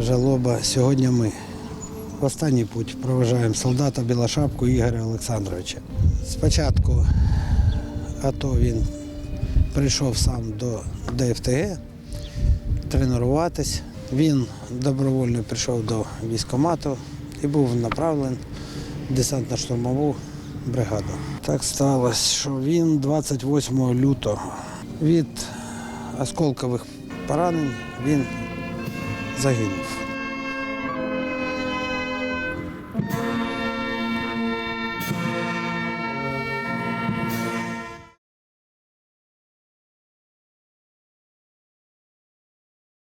жалоба. Сьогодні ми в останній путь проважаємо солдата Білошапку Ігоря Олександровича. Спочатку АТО він прийшов сам до ДФТГ тренуватись. Він добровольно прийшов до військкомату і був направлений в десантно-штурмову бригаду. Так сталося, що він 28 лютого від осколкових поранень він Zajrynów.